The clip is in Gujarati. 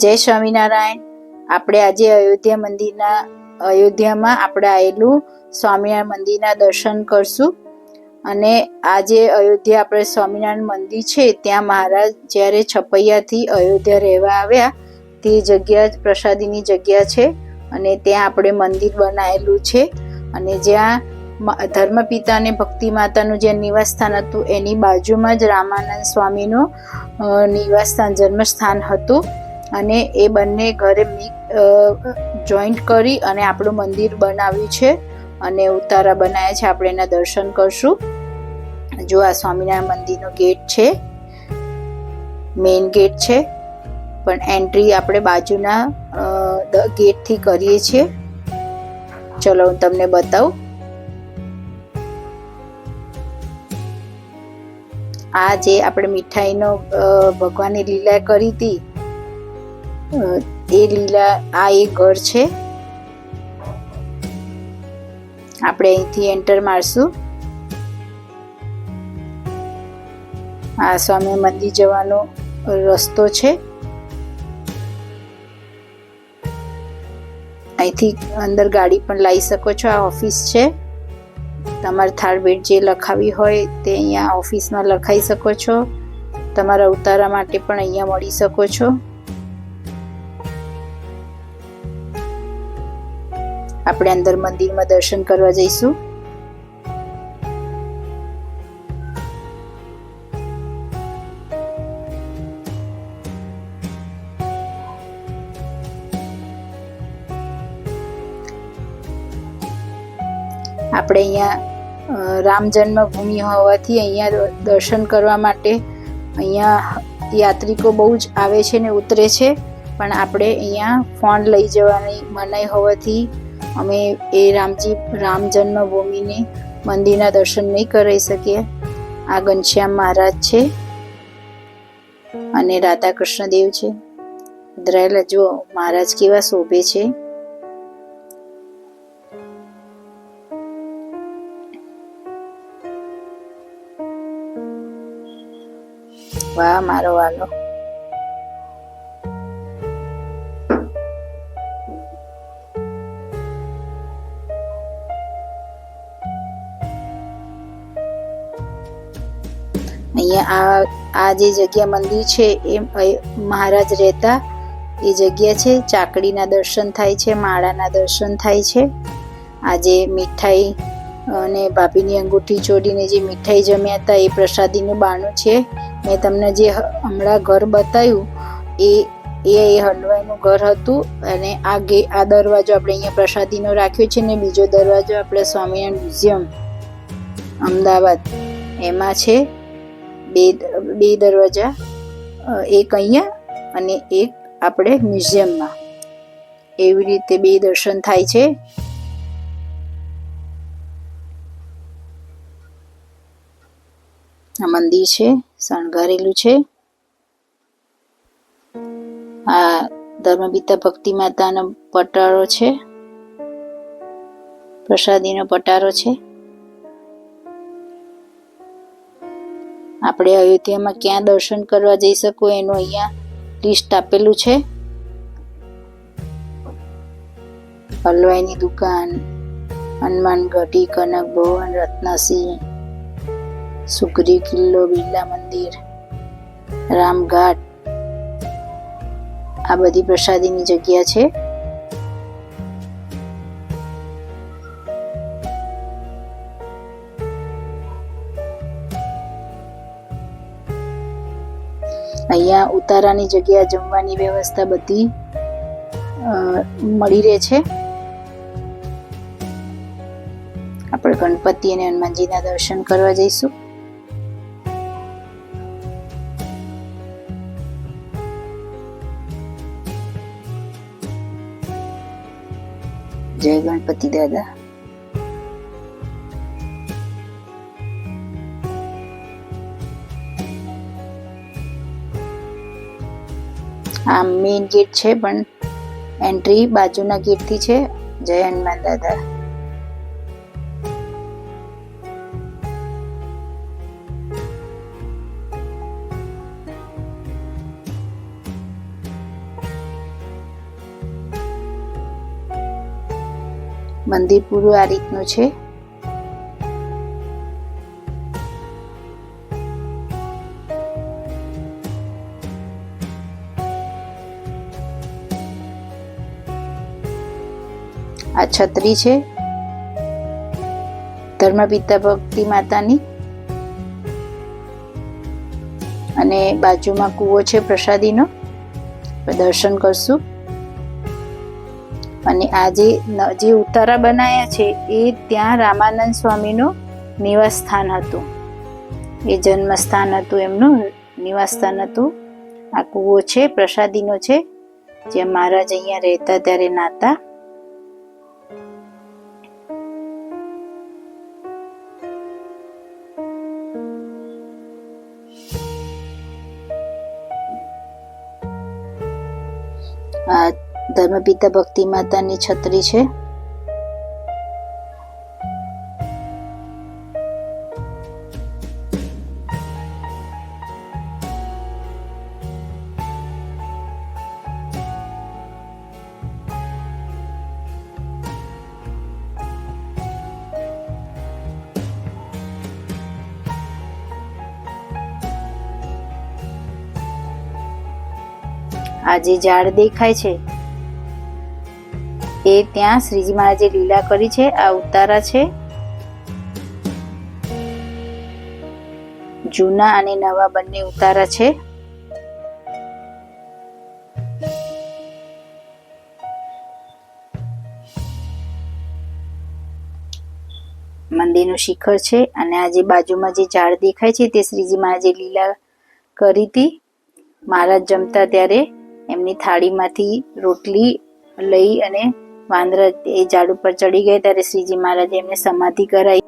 જય સ્વામિનારાયણ. આપણે આજે અયોધ્યા મંદિરના, અયોધ્યામાં આપણે આવેલું સ્વામિનારાયણ મંદિરના દર્શન કરશું. અને આજે અયોધ્યા આપણે સ્વામિનારાયણ મંદિર છે, ત્યાં મહારાજ જ્યારે છપૈયાથી અયોધ્યા રહેવા આવ્યા, તે જગ્યા પ્રસાદીની જગ્યા છે અને ત્યાં આપણે મંદિર બનાવેલું છે. અને જ્યાં ધર્મપિતા અને ભક્તિ માતાનું જે નિવાસસ્થાન હતું, એની બાજુમાં જ રામાનંદ સ્વામીનું નિવાસસ્થાન નિવાસ સ્થાન જન્મસ્થાન હતું. અને એ બંને ઘરે જોઈન્ટ કરી અને આપણું મંદિર બનાવ્યું છે અને ઉતારા બનાવ્યા છે. આપણે એના દર્શન કરશું. જો આ સ્વામિનારાયણ મંદિરનો ગેટ છે મેઇન ગેટ છે, પણ એન્ટ્રી આપણે બાજુના ગેટથી કરીએ છીએ. ચલો હું તમને બતાવું. આ જે આપણે મીઠાઈનો ભગવાનની લીલા કરી હતી એ લીલા આ એક ઘર છે. આપણે અહીંથી એન્ટર મારશું. આ સ્વામી મંદિર જવાનો રસ્તો છે. અહીંથી અંદર ગાડી પણ લાવી શકો છો. આ ઓફિસ છે. તમારે થાળ ભેટ જે લખાવી હોય તે અહીંયા ઓફિસમાં લખાઈ શકો છો. તમારા ઉતારા માટે પણ અહીંયા મળી શકો છો. આપણે અંદર મંદિરમાં દર્શન કરવા જઈશું. આપણે અહીંયા રામ જન્મભૂમિ હોવાથી અહીંયા દર્શન કરવા માટે અહીંયા યાત્રિકો બહુ જ આવે છે ને ઉતરે છે. પણ આપણે અહીંયા ફોન લઈ જવાની મનાઈ હોવાથી અમે એ રામજી રામ જન્મભૂમિને મંદિરના દર્શન નહીં કરી શકીએ. આ ઘનશ્યામ મહારાજ છે અને રાધા કૃષ્ણદેવ છે. દ્રેલ જુઓ મહારાજ કેવા શોભે છે. વાહ, મારો વાલો. અહીંયા આ આ જે જગ્યા મંદિર છે એ મહારાજ રહેતા, એ જગ્યા છે. ચાકડીના દર્શન થાય છે, માળાના દર્શન થાય છે. આજે મીઠાઈ અને ભાભીની અંગૂઠી ચોડીને જે મીઠાઈ જમ્યા હતા, એ પ્રસાદીનું બાણું છે. મેં તમને જે હમણાં ઘર બતાવ્યું, એ એ એ હલવાઈનું ઘર હતું અને આ ગે આ દરવાજો આપણે અહીંયા પ્રસાદીનો રાખ્યો છે ને બીજો દરવાજો આપણે સ્વામિનારાયણ મ્યુઝિયમ, અમદાવાદ, એમાં છે. બે બે દરવાજા એક અહીંયા અને એક આપણે મ્યુઝિયમમાં. એવી રીતે બે દર્શન થાય છે. આ મંદિર છે, શણગારેલું છે. આ ધર્મપિતા ભક્તિ માતાનો પટારો છે. પ્રસાદીનો પટારો છે. આપણે અયોધ્યામાં ક્યાં દર્શન કરવા જઈ શકો એનું અહીંયા લિસ્ટ આપેલું છે. હલવાઈની દુકાન, હનુમાન ગઢી કનક ભવન, રત્નસિંહ સુગરી કિલ્લો, બિરલા મંદિર, રામઘાટ, આ બધી પ્રસાદીની જગ્યા છે. અહીંયા ઉતારાની જગ્યા જમવાની વ્યવસ્થા બધી મળી રહે છે. આપણે ગણપતિ અને હનુમાનજીના દર્શન કરવા જઈશું. જય ગણપતિ દાદા. આ મેઇન ગેટ છે, પણ એન્ટ્રી બાજુના ગેટથી છે. જય હનુમાન દાદા. મંદિર પૂરું આ રીતનું છે. આ છત્રી છે. ધર્મપિતા ભક્તિ માતાની. અને બાજુમાં કૂવો છે પ્રસાદીનો. દર્શન કરશું. અને આ જે જે ઉતારા બનાયા છે, એ ત્યાં રામાનંદ સ્વામીનું નિવાસ સ્થાન હતું. એ જન્મસ્થાન હતું એમનું નિવાસ સ્થાન હતું. આ કૂવો છે, પ્રસાદીનો છે. જ્યાં મહારાજ અહીંયા રહેતા ત્યારે નાતા. ધર્મપિતા ભક્તિ માતાની છત્રી છે. આ જે ઝાડ દેખાય છે, એ ત્યાં શ્રીજી મહારાજે લીલા કરી છે, આ ઉતારા છે. જૂના અને નવા બંને ઉતારા છે. મંદિરનું શિખર છે અને આ જે બાજુમાં જે ઝાડ દેખાય છે, તે શ્રીજી મહારાજે લીલા કરી હતી. મહારાજ જમતા ત્યારે એમની થાળીમાંથી રોટલી લઈ અને વાંદરા એ ઝાડ ઉપર ચડી ગયા ત્યારે શ્રીજી મહારાજે એમને સમાધિ કરાવી.